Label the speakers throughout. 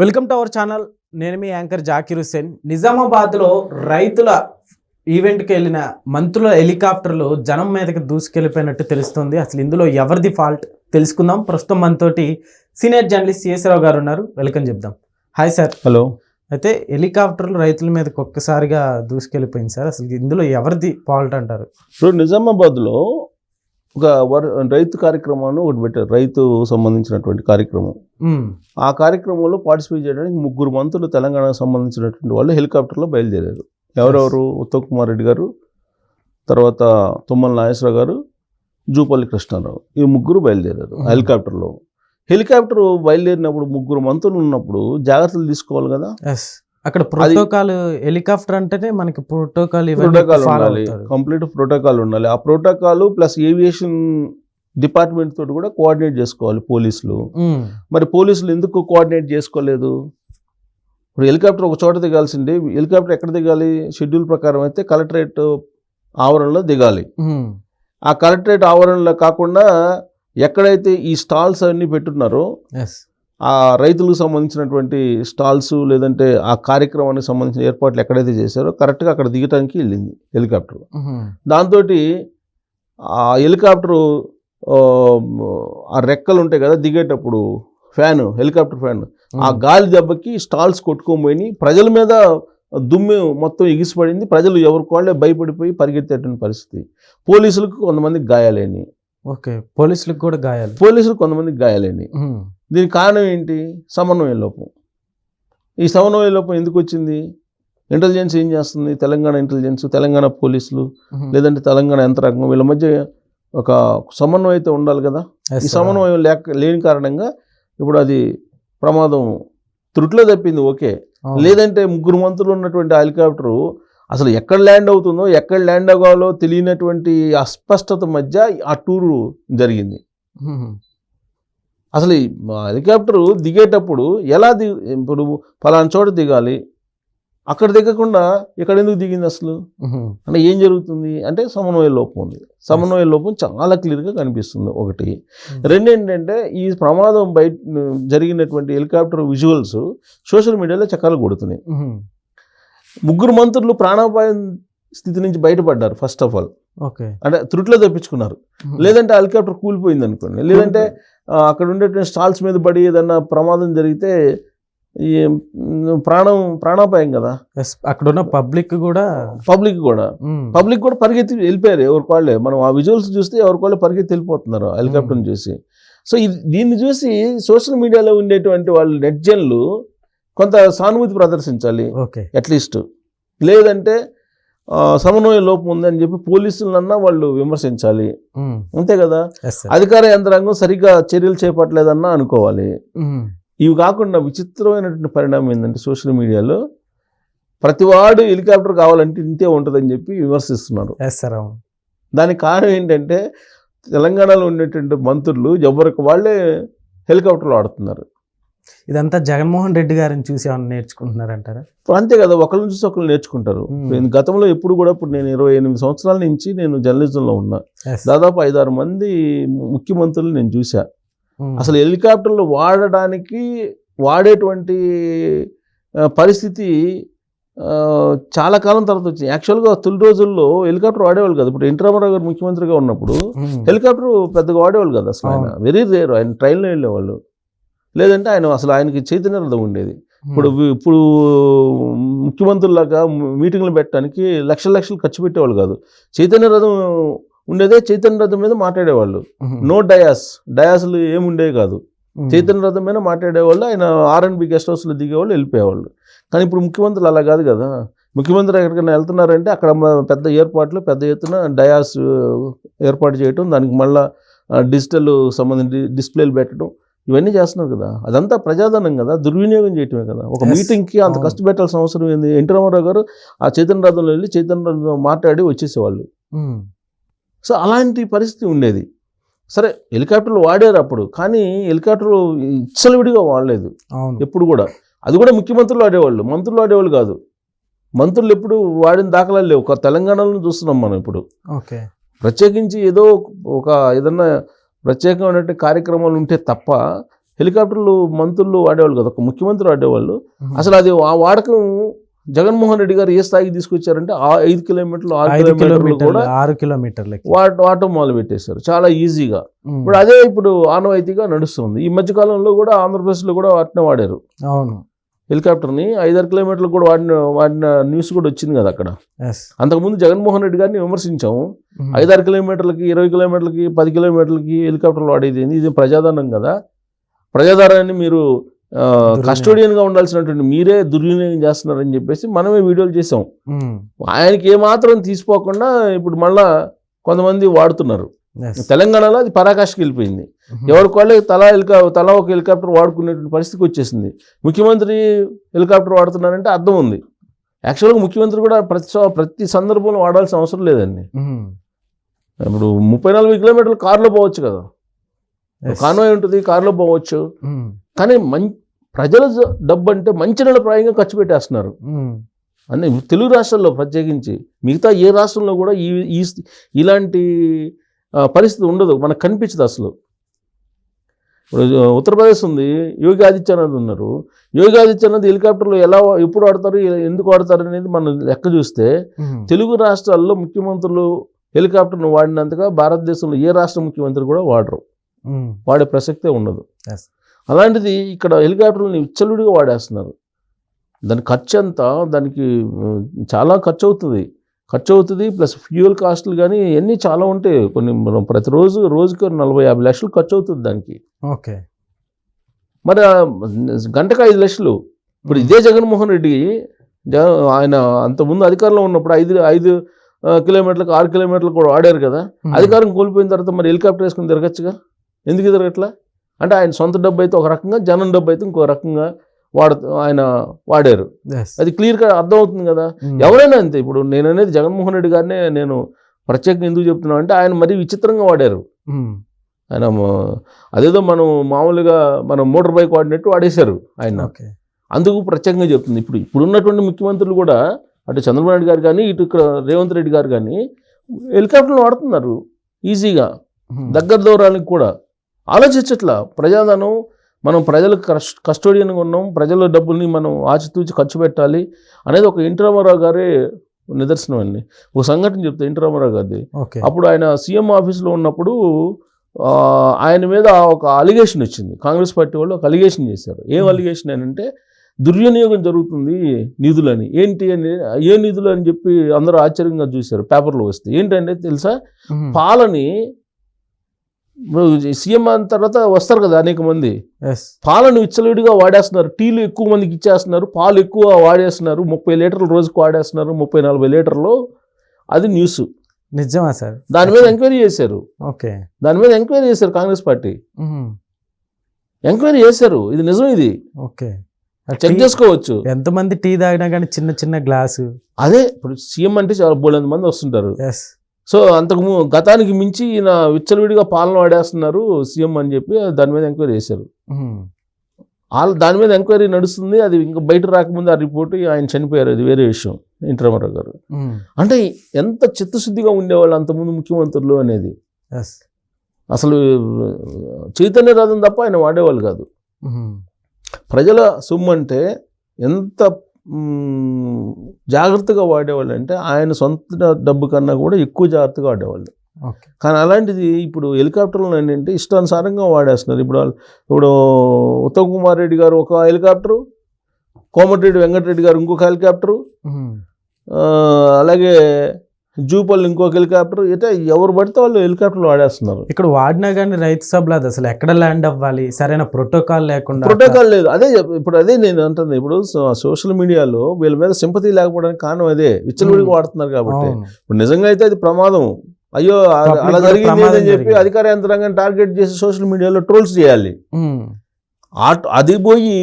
Speaker 1: Welcome to our channel నేను మీ anchor Zakir Hussain. నిజామాబాద్లో రైతుల ఈవెంట్కి వెళ్ళిన మంత్రుల హెలికాప్టర్లు జనం మీదకి దూసుకెళ్ళిపోయినట్టు తెలుస్తుంది. అసలు ఇందులో ఎవరిది ఫాల్ట్ తెలుసుకుందాం. ప్రస్తుతం మనతోటి సీనియర్ జర్నలిస్ట్ సిఎస్రావు గారు ఉన్నారు. వెల్కమ్ చెప్దాం. హాయ్ సార్
Speaker 2: హలో
Speaker 1: అయితే హెలికాప్టర్లు రైతుల మీదకి ఒక్కసారిగా దూసుకెళ్ళిపోయింది సార్ అసలు ఇందులో ఎవరిది ఫాల్ట్ అంటారు?
Speaker 2: ఇప్పుడు నిజామాబాద్లో ఒక రైతు కార్యక్రమాన్ని ఒకటి పెట్టారు. రైతు సంబంధించినటువంటి కార్యక్రమం. ఆ కార్యక్రమంలో పార్టిసిపేట్ చేయడానికి ముగ్గురు మంత్రులు తెలంగాణకు సంబంధించినటువంటి వాళ్ళు హెలికాప్టర్లో బయలుదేరారు. ఎవరెవరు? ఉత్తమ్ కుమార్ రెడ్డి గారు తర్వాత తుమ్మల నాగేశ్వరరావు గారు జూపల్లి కృష్ణారావు. ఈ ముగ్గురు బయలుదేరారు. హెలికాప్టర్లో. హెలికాప్టర్ బయలుదేరినప్పుడు ముగ్గురు మంత్రులు ఉన్నప్పుడు జాగ్రత్తలు తీసుకోవాలి కదా?
Speaker 1: అక్కడ ప్రోటోకాల్ హెలికాప్టర్ అంటేనే మనకి ప్రోటోకాల్
Speaker 2: ప్రోటోకాల్ ఉండాలి. కంప్లీట్ ప్రోటోకాల్ ఉండాలి. ఆ ప్రోటోకాల్ ప్లస్ ఏవియేషన్ డిపార్ట్మెంట్ తోటి కూడా కోఆర్డినేట్ చేసుకోవాలి పోలీసులు. మరి పోలీసులు ఎందుకు కోఆర్డినేట్ చేసుకోలేదు? ఇప్పుడు హెలికాప్టర్ ఒక చోట దిగాల్సిందే. హెలికాప్టర్ ఎక్కడ దిగాలి? షెడ్యూల్ ప్రకారం అయితే కలెక్టరేట్ ఆవరణలో దిగాలి. ఆ కలెక్టరేట్ ఆవరణలో కాకుండా ఎక్కడైతే ఈ స్టాల్స్ అన్నీ పెట్టున్నారో ఆ రైతులకు సంబంధించినటువంటి స్టాల్స్ లేదంటే ఆ కార్యక్రమానికి సంబంధించిన ఏర్పాట్లు ఎక్కడైతే చేశారో కరెక్ట్గా అక్కడ దిగటానికి వెళ్ళింది హెలికాప్టర్. దాంతో ఆ హెలికాప్టరు ఆ, రెక్కలు ఉంటాయి కదా దిగేటప్పుడు ఫ్యాన్ హెలికాప్టర్ ఫ్యాన్ ఆ గాలి దెబ్బకి స్టాల్స్ కొట్టుకోబోయి ప్రజల మీద దుమ్ము మొత్తం ఎగిసిపడింది. ప్రజలు ఎవరికి వాళ్ళే భయపడిపోయి పరిగెత్తేటువంటి పరిస్థితి. పోలీసులకు కొంతమందికి గాయాలేని
Speaker 1: ఓకే. పోలీసులకు కూడా గాయాలు.
Speaker 2: పోలీసులకు కొంతమందికి గాయాలేని దీనికి కారణం ఏంటి? సమన్వయ లోపం. ఈ సమన్వయ లోపం ఎందుకు వచ్చింది? ఇంటెలిజెన్స్ ఏం చేస్తుంది? తెలంగాణ ఇంటెలిజెన్స్ తెలంగాణ పోలీసులు లేదంటే తెలంగాణ యంత్రాంగం వీళ్ళ మధ్య ఒక సమన్వయం అయితే ఉండాలి కదా? ఈ. సమన్వయం లేక లేని కారణంగా ఇప్పుడు అది ప్రమాదం త్రుట్లో తప్పింది ఓకే. లేదంటే ముగ్గురు మంత్రులు ఉన్నటువంటి హెలికాప్టరు అసలు ఎక్కడ ల్యాండ్ అవుతుందో ఎక్కడ ల్యాండ్ అవ్వాలో తెలియనటువంటి అస్పష్టత మధ్య ఆ టూరు జరిగింది. అసలు హెలికాప్టరు దిగేటప్పుడు ఎలా దిగు ఇప్పుడు ఫలానా చోట దిగాలి అక్కడ దిగకుండా ఇక్కడ ఎందుకు దిగింది అసలు? అంటే ఏం జరుగుతుంది అంటే సమన్వయ లోపం ఉంది. సమన్వయ లోపం చాలా క్లియర్గా కనిపిస్తుంది ఒకటి. రెండు ఏంటంటే ఈ ప్రమాదం బయట జరిగినటువంటి హెలికాప్టర్ విజువల్స్ సోషల్ మీడియాలో చక్రాలు కొడుతున్నాయి. ముగ్గురు మంత్రులు ప్రాణాపాయం స్థితి నుంచి బయటపడ్డారు ఫస్ట్ ఆఫ్ ఆల్. అంటే త్రుట్లో తప్పించుకున్నారు. లేదంటే హెలికాప్టర్ కూలిపోయింది అనుకోండి. లేదంటే అక్కడ ఉండేటువంటి స్టాల్స్ మీద పడి ఏదన్నా ప్రమాదం జరిగితే ఈ ప్రాణం ప్రాణాపాయం కదా.
Speaker 1: అక్కడ ఉన్న పబ్లిక్ కూడా
Speaker 2: పబ్లిక్ కూడా. పబ్లిక్ కూడా పరిగెత్తి వెళ్ళిపోయారు ఎవరికి వాళ్ళే మనం ఆ విజువల్స్ చూస్తే ఎవరికి వాళ్ళే పరిగెత్తి వెళ్ళిపోతున్నారు హెలికాప్టర్ని చూసి. సో ఇది దీన్ని చూసి సోషల్ మీడియాలో ఉండేటువంటి వాళ్ళు నెట్జన్లు కొంత సానుభూతి ప్రదర్శించాలి.
Speaker 1: ఓకే.
Speaker 2: At least. లేదంటే సమన్వయ లోపం ఉందని చెప్పి పోలీసులన్నా వాళ్ళు విమర్శించాలి. అంతే కదా. అధికార యంత్రాంగం సరిగ్గా చర్యలు చేపట్టలేదన్నా అనుకోవాలి. ఇవి కాకుండా విచిత్రమైనటువంటి పరిణామం ఏంటంటే సోషల్ మీడియాలో ప్రతివాడు హెలికాప్టర్ కావాలంటే ఇంతే ఉంటుందని చెప్పి విమర్శిస్తున్నారు. దానికి కారణం ఏంటంటే తెలంగాణలో ఉండేటువంటి మంత్రులు ఎవరికి వాళ్ళే హెలికాప్టర్లు ఆడుతున్నారు.
Speaker 1: ఇదంతా జగన్మోహన్ రెడ్డి గారిని చూసి ఏమన్నా నేర్చుకుంటున్నారంటారా?
Speaker 2: ఇప్పుడు అంతే కదా ఒకళ్ళని చూసి ఒకళ్ళు నేర్చుకుంటారు.
Speaker 1: Hmm.
Speaker 2: నేను గతంలో ఎప్పుడు కూడా ఇప్పుడు నేను ఇరవై ఎనిమిది సంవత్సరాల నుంచి నేను జర్నలిజంలో ఉన్నా. దాదాపు ఐదారు మంది ముఖ్యమంత్రులు నేను చూసా
Speaker 1: ఉమ్,
Speaker 2: అసలు హెలికాప్టర్లు వాడడానికి వాడేటువంటి పరిస్థితి చాలా కాలం తర్వాత వచ్చింది. యాక్చువల్గా తొలి రోజుల్లో హెలికాప్టర్ వాడేవాళ్ళు కదా. ఇప్పుడు రామారావు గారు ముఖ్యమంత్రిగా ఉన్నప్పుడు
Speaker 1: ఉమ్,
Speaker 2: హెలికాప్టర్ పెద్దగా వాడేవాళ్ళు కదా అసలు ఆయన. వెరీ రేర్ ఆయన ట్రైన్లో వెళ్ళేవాళ్ళు. లేదంటే ఆయన అసలు ఆయనకి చైతన్య రథం ఉండేది ఇప్పుడు వి- ఇప్పుడు ముఖ్యమంత్రులాగా మీటింగ్లు పెట్టడానికి లక్షల లక్షలు ఖర్చు పెట్టేవాళ్ళు కాదు. చైతన్య రథం ఉండేదే చైతన్య రథం మీద మాట్లాడేవాళ్ళు. నో డయాస్ డయాస్లు ఏమి ఉండేవి కాదు.
Speaker 1: ఉమ్,
Speaker 2: చైతన్య రథం మీద మాట్లాడేవాళ్ళు ఆయన ఆర్ఎన్బి గెస్ట్ హౌస్లో దిగేవాళ్ళు వెళ్ళిపోయేవాళ్ళు. కానీ ఇప్పుడు ముఖ్యమంత్రులు అలా కాదు కదా. ముఖ్యమంత్రి ఎక్కడికైనా వెళ్తున్నారంటే అక్కడ పెద్ద ఏర్పాట్లు పెద్ద ఎత్తున డయాస్ ఏర్పాటు చేయటం దానికి మళ్ళా డిజిటల్ సంబంధించి డిస్ప్లేలు పెట్టడం ఇవన్నీ చేస్తున్నారు కదా. అదంతా ప్రజాధనం కదా. దుర్వినియోగం చేయటమే కదా. ఒక. మీటింగ్కి అంత. కష్టపెట్టాల్సిన అవసరం ఏంది? ఎన్టీ రామారావు గారు ఆ చైతన్య రథంలో వెళ్ళి చైతన్య రథంలో మాట్లాడి వచ్చేసేవాళ్ళు. సో అలాంటి పరిస్థితి ఉండేది. సరే హెలికాప్టర్లు వాడారు అప్పుడు. కానీ హెలికాప్టర్లు ఇచ్చలవిడిగా వాడలేదు. ఎప్పుడు కూడా. అది కూడా ముఖ్యమంత్రులు ఆడేవాళ్ళు. మంత్రులు ఆడేవాళ్ళు కాదు. మంత్రులు ఎప్పుడు వాడిన దాఖలాలు లేవు. ఒక తెలంగాణలో చూస్తున్నాం మనం ఇప్పుడు.
Speaker 1: ఓకే.
Speaker 2: ప్రత్యేకించి ఏదో ఒక ఏదన్నా ప్రత్యేకమైనటువంటి కార్యక్రమాలు ఉంటే తప్ప హెలికాప్టర్లు మంత్రులు వాడేవాళ్ళు కదా. ఒక ముఖ్యమంత్రి వాడేవాళ్ళు. అసలు అది ఆ వాడకం జగన్మోహన్ రెడ్డి గారు ఏ స్థాయికి తీసుకొచ్చారంటే ఆ ఐదు కిలోమీటర్లు ఆరు కిలోమీటర్లు
Speaker 1: కిలోమీటర్లు
Speaker 2: కూడా
Speaker 1: ఆరు కిలోమీటర్లకి.
Speaker 2: వాట మొదలు పెట్టేశారు చాలా ఈజీగా. ఇప్పుడు అదే ఇప్పుడు ఆనవాయితీగా నడుస్తుంది. ఈ మధ్య కాలంలో కూడా ఆంధ్రప్రదేశ్లో కూడా వాటినే వాడారు.
Speaker 1: అవును.
Speaker 2: హెలికాప్టర్ని ఐదారు కిలోమీటర్లు కూడా వాడిన వాడిన న్యూస్ కూడా వచ్చింది కదా అక్కడ. అంతకుముందు జగన్మోహన్ రెడ్డి గారిని విమర్శించాము. ఐదారు కిలోమీటర్లకి ఇరవై కిలోమీటర్లకి పది కిలోమీటర్లకి హెలికాప్టర్లు వాడేది? ఇది ప్రజాధనం కదా. ప్రజాధనాన్ని మీరు. కస్టోడియన్గా ఉండాల్సినటువంటి మీరే దుర్వినియోగం చేస్తున్నారని చెప్పేసి మనమే వీడియోలు చేసాం ఆయనకి ఏమాత్రం తీసిపోకుండా ఇప్పుడు మళ్ళా కొంతమంది వాడుతున్నారు. తెలంగాణలో అది పరాకాష్కి వెళ్ళిపోయింది. ఎవరికి వాళ్ళే తలా హెలికా తలా ఒక హెలికాప్టర్ వాడుకునేటువంటి పరిస్థితికి వచ్చేసింది. ముఖ్యమంత్రి హెలికాప్టర్ వాడుతున్నారంటే అర్థం ఉంది. యాక్చువల్గా ముఖ్యమంత్రి కూడా ప్రతి ప్రతి సందర్భంలో వాడాల్సిన అవసరం లేదండి. ఇప్పుడు ముప్పై నలభై కిలోమీటర్లు కారులో పోవచ్చు కదా. కాన్వాయ్ ఉంటుంది కారులో పోవచ్చు. కానీ మం ప్రజల డబ్బు అంటే మంచి నెల ప్రాయంగా ఖర్చు పెట్టేస్తున్నారు. అన్ని తెలుగు రాష్ట్రాల్లో ప్రత్యేకించి మిగతా ఏ రాష్ట్రంలో కూడా ఈ ఇలాంటి పరిస్థితి ఉండదు మనకు కనిపించదు అసలు. ఇప్పుడు ఉత్తరప్రదేశ్ ఉంది యోగి ఆదిత్యనాథ్ ఉన్నారు. యోగి ఆదిత్యనాథ్ హెలికాప్టర్లు ఎలా ఎప్పుడు వాడతారు ఎ- ఎందుకు వాడతారు అనేది మనం లెక్క చూస్తే తెలుగు రాష్ట్రాల్లో ముఖ్యమంత్రులు హెలికాప్టర్ను వాడినంతగా భారతదేశంలో ఏ రాష్ట్ర ముఖ్యమంత్రి కూడా వాడరు. వాడే ప్రసక్తే ఉండదు. అలాంటిది ఇక్కడ హెలికాప్టర్ని విచ్చలుడిగా వాడేస్తున్నారు. దాని ఖర్చు ఎంత దానికి చాలా ఖర్చు అవుతుంది ఖర్చు అవుతుంది ప్లస్ ఫ్యూయల్ కాస్ట్లు కానీ ఇవన్నీ చాలా ఉంటాయి. కొన్ని మనం ప్రతిరోజు రోజుకి నలభై యాభై లక్షలు ఖర్చు అవుతుంది దానికి.
Speaker 1: ఓకే.
Speaker 2: మరి గంటకు ఐదు లక్షలు. ఇప్పుడు ఇదే జగన్మోహన్ రెడ్డి ఆయన అంతకుముందు అధికారంలో ఉన్నప్పుడు ఐదు ఐదు కిలోమీటర్లకు ఆరు కిలోమీటర్లు కూడా వాడారు కదా. అధికారం కోల్పోయిన తర్వాత మరి హెలికాప్టర్ వేసుకుని తిరగచ్చుగా? ఎందుకు తిరగట్లా? అంటే ఆయన సొంత డబ్బు అయితే ఒక రకంగా జనం డబ్బు అయితే ఇంకో రకంగా వాడ ఆయన వాడారు. అది క్లియర్గా అర్థమవుతుంది కదా? ఎవరైనా అంతే. ఇప్పుడు నేను అనేది జగన్మోహన్ రెడ్డి గారినే నేను ప్రత్యేకంగా ఎందుకు చెప్తున్నాను అంటే ఆయన మరీ విచిత్రంగా వాడారు. ఆయన మ- అదేదో మనం మామూలుగా మనం మోటార్ బైక్ వాడినట్టు వాడేశారు ఆయన. అందుకు ప్రత్యేకంగా చెప్తుంది. ఇప్పుడు ఇప్పుడు ఉన్నటువంటి ముఖ్యమంత్రులు కూడా అటు చంద్రబాబు నాయుడు గారు కానీ ఇటు ఇక్కడ రేవంత్ రెడ్డి గారు కానీ హెలికాప్టర్లు వాడుతున్నారు. ఈజీగా. దగ్గర దూరానికి కూడా. ఆలోచించట్లా. ప్రజాధనం మనం ప్రజలకు కస్ కస్టోడియన్గా ఉన్నాం ప్రజల డబ్బుల్ని మనం ఆచితూచి ఖర్చు పెట్టాలి అనేది ఒక ఎన్టీ రామారావు గారే నిదర్శనం అండి. ఒక సంఘటన చెప్తే ఎన్టీ రామారావు గారిది.
Speaker 1: ఓకే.
Speaker 2: అప్పుడు ఆయన సీఎం ఆఫీస్లో ఉన్నప్పుడు ఆయన మీద ఒక అలిగేషన్ వచ్చింది. కాంగ్రెస్ పార్టీ వాళ్ళు ఒక అలిగేషన్ చేశారు. ఏం. అలిగేషన్ అని అంటే దుర్వినియోగం జరుగుతుంది నిధులని. ఏంటి అని ఏ నిధులు అని చెప్పి అందరూ ఆశ్చర్యంగా చూశారు పేపర్లో వస్తే. ఏంటంటే తెలుసా? పాలని సీఎం అయిన తర్వాత వస్తారు కదా అనేక మంది. పాలను విచ్చలవిడిగా వాడేస్తున్నారు. టీలు ఎక్కువ మందికి ఇచ్చేస్తున్నారు. పాలు ఎక్కువ వాడేస్తున్నారు. ముప్పై లీటర్లు రోజుకు వాడేస్తున్నారు. ముప్పై నలభై లీటర్లు. అది న్యూస్
Speaker 1: నిజమా సార్?
Speaker 2: దాని మీద ఎంక్వైరీ చేశారు.
Speaker 1: ఓకే.
Speaker 2: దాని మీద ఎంక్వైరీ చేశారు కాంగ్రెస్ పార్టీ. ఎంక్వైరీ చేశారు. ఇది నిజం ఇది.
Speaker 1: ఓకే.
Speaker 2: చెక్ చేసుకోవచ్చు.
Speaker 1: ఎంతమంది టీ తాగినా కానీ చిన్న చిన్న గ్లాసు.
Speaker 2: అదే ఇప్పుడు సీఎం అంటే చాలా బోలెంత మంది వస్తుంటారు.
Speaker 1: ఎస్
Speaker 2: సో అంతకు గతానికి మించి ఈయన విచ్చలవిడిగా పాలన వాడేస్తున్నారు సీఎం అని చెప్పి దాని మీద ఎంక్వైరీ చేశారు. వాళ్ళ దాని మీద ఎంక్వైరీ నడుస్తుంది అది ఇంకా బయట రాకముందు ఆ రిపోర్ట్ ఆయన చనిపోయారు అది వేరే విషయం ఎన్టీ రామారావు గారు అంటే ఎంత చిత్తశుద్ధిగా ఉండేవాళ్ళు అంతకుముందు ముఖ్యమంత్రులు అనేది? అసలు చైతన్య రథం తప్ప ఆయన వాడేవాళ్ళు కాదు. ప్రజల సొమ్ము అంటే ఎంత జాగ్రత్తగా వాడేవాళ్ళు అంటే ఆయన సొంత డబ్బు కన్నా కూడా ఎక్కువ జాగ్రత్తగా వాడేవాళ్ళు. కానీ అలాంటిది ఇప్పుడు హెలికాప్టర్లు ఏంటంటే ఇష్టానుసారంగా వాడేస్తున్నారు. ఇప్పుడు ఇప్పుడు ఉత్తమ్ కుమార్ రెడ్డి గారు ఒక హెలికాప్టరు కోమటిరెడ్డి వెంకటరెడ్డి గారు ఇంకొక హెలికాప్టరు అలాగే జూపల్లి ఇంకొక హెలికాప్టర్ ఇట్లా ఎవరు పడితే వాళ్ళు హెలికాప్టర్లు వాడేస్తున్నారు.
Speaker 1: ఇక్కడ వాడినా కానీ రైతు సభలు అది అసలు ఎక్కడ ల్యాండ్ అవ్వాలి? సరైన ప్రోటోకాల్ లేకుండా
Speaker 2: ప్రోటోకాల్ లేదు. అదే ఇప్పుడు అదే నేను అంటుంది. ఇప్పుడు సోషల్ మీడియాలో వీళ్ళ మీద సింపతి లేకపోవడానికి కారణం అదే. విచ్చలవిడిగా
Speaker 1: Hmm.
Speaker 2: వాడుతున్నారు కాబట్టి. ఇప్పుడు నిజంగా అయితే అది ప్రమాదం. అయ్యో అలా జరిగింది అని చెప్పి. అధికార యంత్రాంగాన్ని టార్గెట్ చేసి సోషల్ మీడియాలో ట్రోల్స్ చేయాలి. అది పోయి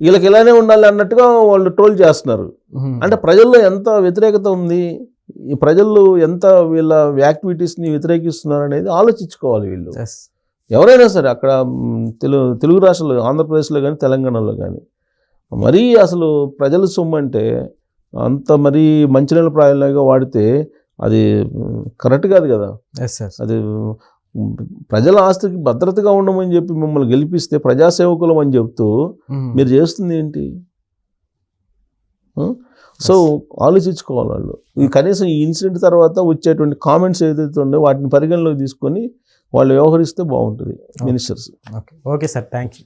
Speaker 2: వీళ్ళకి ఇలానే ఉండాలి అన్నట్టుగా వాళ్ళు ట్రోల్ చేస్తున్నారు. అంటే ప్రజల్లో ఎంత వ్యతిరేకత ఉంది? ఈ ప్రజలు ఎంత వీళ్ళ యాక్టివిటీస్ని వ్యతిరేకిస్తున్నారు అనేది ఆలోచించుకోవాలి వీళ్ళు. ఎవరైనా సరే అక్కడ తెలుగు తెలుగు రాష్ట్రాలు ఆంధ్రప్రదేశ్లో కానీ తెలంగాణలో కానీ మరీ అసలు ప్రజల సొమ్ము అంటే అంత మరీ మంచినీళ్ళ ప్రాయంలాగా వాడితే అది కరెక్ట్ కాదు కదా. అది ప్రజల ఆస్తికి భద్రతగా ఉండమని చెప్పి మిమ్మల్ని గెలిపిస్తే ప్రజాసేవకులం అని చెప్తూ. మీరు చేస్తుంది ఏంటి సో ఆలోచించుకోవాలి వాళ్ళు. ఈ కనీసం ఈ ఇన్సిడెంట్ తర్వాత వచ్చేటువంటి కామెంట్స్ ఏదైతే ఉందో వాటిని పరిగణలోకి తీసుకొని వాళ్ళు వ్యవహరిస్తే బాగుంటుంది ministers.
Speaker 1: Okay okay sir. Thank you